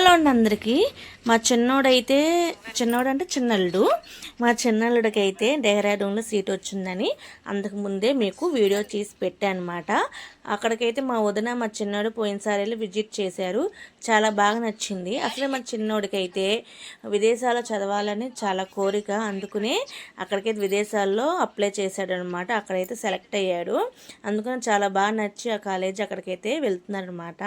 Hello అండి అందరికీ మా చిన్నోడైతే చిన్నోడు అంటే చిన్నల్లుడు మా చిన్నల్లుడికి అయితే డెహ్రాడూన్లో సీట్ వచ్చిందని అందుకు ముందే మీకు వీడియో తీసి పెట్టానమాట. అక్కడికైతే మా వదిన మా చిన్నోడు పోయినసారి వెళ్ళి విజిట్ చేశారు. చాలా బాగా నచ్చింది. అసలే మా చిన్నోడికైతే విదేశాల్లో చదవాలని చాలా కోరిక. అందుకునే అక్కడికైతే విదేశాల్లో అప్లై చేశాడు అనమాట అక్కడైతే సెలెక్ట్ అయ్యాడు. అందుకని చాలా బాగా నచ్చి ఆ కాలేజీ అక్కడికైతే వెళ్తున్నారనమాట.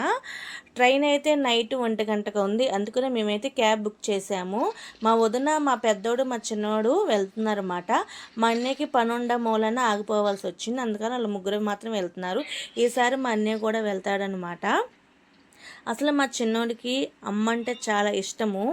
ట్రైన్ అయితే నైట్ ఒంటి గంటకు ఉంది. అందుకనే మేమైతే క్యాబ్ బుక్ చేసాము మా వదిన మా పెద్దోడు మా చిన్నోడు వెళ్తున్నారన్నమాట. మా అన్నయ్యకి పనుండ మూలన ఆగిపోవాల్సి వచ్చింది. అందుకని వాళ్ళు ముగ్గురు మాత్రం వెళ్తున్నారు. ఈసారి మా అన్నయ్య కూడా వెళ్తాడనమాట అసలు మా చిన్నోడికి అమ్మ అంటే చాలా ఇష్టము.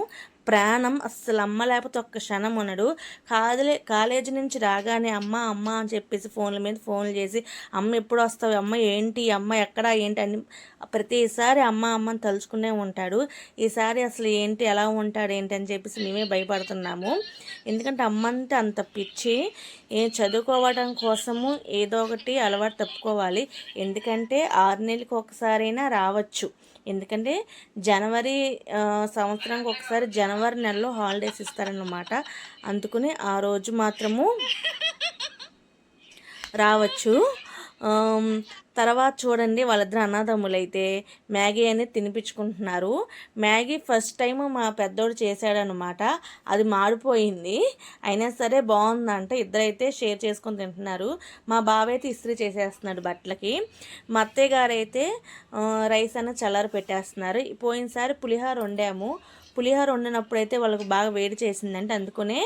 ప్రాణం అస్సలు అమ్మ లేకపోతే ఒక్క క్షణం ఉన్నాడు కాదులే కాలేజీ నుంచి రాగానే అమ్మ అమ్మ అని చెప్పేసి ఫోన్ల మీద ఫోన్లు చేసి అమ్మ ఎప్పుడు వస్తావు? అమ్మ ఏంటి? అమ్మ ఎక్కడ? ఏంటి? అని ప్రతిసారి అమ్మ అమ్మని తలుచుకునే ఉంటాడు. ఈసారి అసలు ఏంటి? ఎలా ఉంటాడు? ఏంటి? అని చెప్పేసి మేమే భయపడుతున్నాము. ఎందుకంటే అమ్మ అంటే అంత పిచ్చి. ఏ చదువుకోవడం కోసము ఏదో ఒకటి అలవాటు తప్పుకోవాలి. ఎందుకంటే ఆరు నెలలకు ఒకసారైనా రావచ్చు. ఎందుకంటే జనవరి సంవత్సరానికి ఒకసారి జనవరి నెలలో హాలిడేస్ ఇస్తారన్నమాట. అందుకని ఆ రోజు మాత్రము రావచ్చు. తర్వాత చూడండి వాళ్ళిద్దరు అన్నదమ్ములైతే మ్యాగీ అనేది తినిపించుకుంటున్నారు. మ్యాగీ ఫస్ట్ టైం మా పెద్దోడు చేశాడనమాట అది మాడిపోయింది. అయినా సరే బాగుందంట. ఇద్దరైతే షేర్ చేసుకొని తింటున్నారు. మా బావ అయితే ఇస్త్రీ చేసేస్తున్నాడు బట్టలకి. మా అత్తయ్య గారు అయితే రైస్ అన్న చల్లారి పెట్టేస్తున్నారు. పోయినసారి పులిహోర వండాము. పులిహోర వండినప్పుడు అయితే వాళ్ళకి బాగా వేడి చేసిందంటే అందుకనే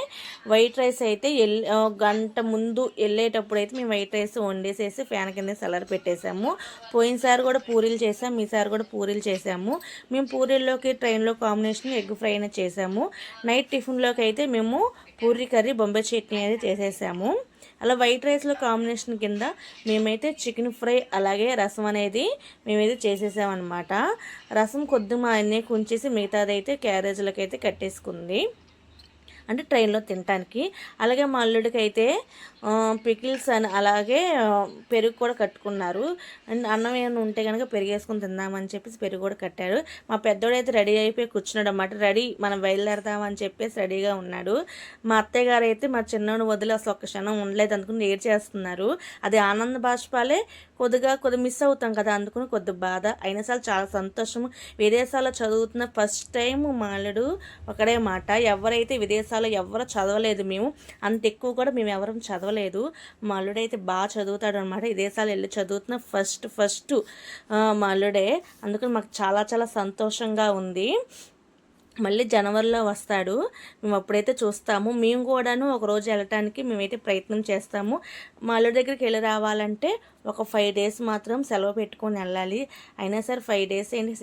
వైట్ రైస్ అయితే ఎల్ గంట ముందు వెళ్ళేటప్పుడు అయితే మేము వైట్ రైస్ వండేసేసి ఫ్యాన్ కింద సలర్ పెట్టేసాము. పోయినసారి కూడా పూరీలు చేసాము ఈసారి కూడా పూరీలు చేసాము. మేము పూరీల్లోకి ట్రైన్లో కాంబినేషన్ ఎగ్ ఫ్రై అయినా చేసాము. నైట్ టిఫిన్లోకి అయితే మేము పూరీ కర్రీ బొంబాయి చట్నీ అనేది చేసేసాము. అలా వైట్ రైస్లో కాంబినేషన్ కింద మేమైతే చికెన్ ఫ్రై అలాగే రసం అనేది మేమైతే చేసేసామన్నమాట. రసం కొద్ది మా అన్నయ్య కుంచేసి మిగతాదైతే క్యారేజ్లకి కట్టేసుకుంది. అంటే ట్రైన్లో తినటానికి. అలాగే మా అల్లుడికి అయితే పికిల్స్ అని అలాగే పెరుగు కూడా కట్టుకున్నారు. అండ్ అన్నం ఏమైనా ఉంటే కనుక పెరుగు వేసుకొని తిందామని చెప్పేసి పెరుగు కూడా కట్టారు. మా పెద్దోడు అయితే రెడీ అయిపోయి కూర్చున్నాడు అన్నమాట రెడీ మనం బయలుదేరదామని చెప్పేసి రెడీగా ఉన్నాడు. మా అత్తయ్య గారు అయితే మా చిన్నోడు వదిలి అసలు ఒక్క క్షణం ఉండలేదు అందుకుని ఏడ్ చేస్తున్నారు అది ఆనంద బాష్పాలే. కొద్దిగా కొద్ది మిస్ అవుతాం కదా అందుకుని కొద్ది బాధ. అయినా సరే చాలా సంతోషము. విదేశాల్లో చదువుతున్న ఫస్ట్ టైం మా ఒకడే మాట. ఎవరైతే విదేశాల్లో ఎవరు చదవలేదు మేము. అంత ఎక్కువ కూడా మేము ఎవరం చదవలేదు. మా అల్లుడైతే బాగా చదువుతాడు అనమాట విదేశాలు వెళ్ళి చదువుతున్న ఫస్ట్ ఫస్ట్ మా అల్లుడే. అందుకని మాకు చాలా చాలా సంతోషంగా ఉంది. మళ్ళీ జనవరిలో వస్తాడు. మేము అప్పుడైతే చూస్తాము. మేము కూడాను ఒకరోజు వెళ్ళటానికి మేమైతే ప్రయత్నం చేస్తాము. మా అల్లుడి దగ్గరికి వెళ్ళి రావాలంటే ఒక ఫైవ్ డేస్ మాత్రం సెలవు పెట్టుకొని వెళ్ళాలి. అయినా సరే ఫైవ్ డేస్ ఏంటి?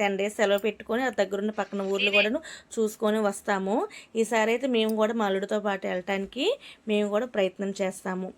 టెన్ డేస్ సెలవు పెట్టుకొని ఆ దగ్గరున్న పక్కన ఊర్లు కూడాను చూసుకొని వస్తాము. ఈసారి అయితే మేము కూడా మా అల్లుడితో పాటు వెళ్ళటానికి మేము కూడా ప్రయత్నం చేస్తాము.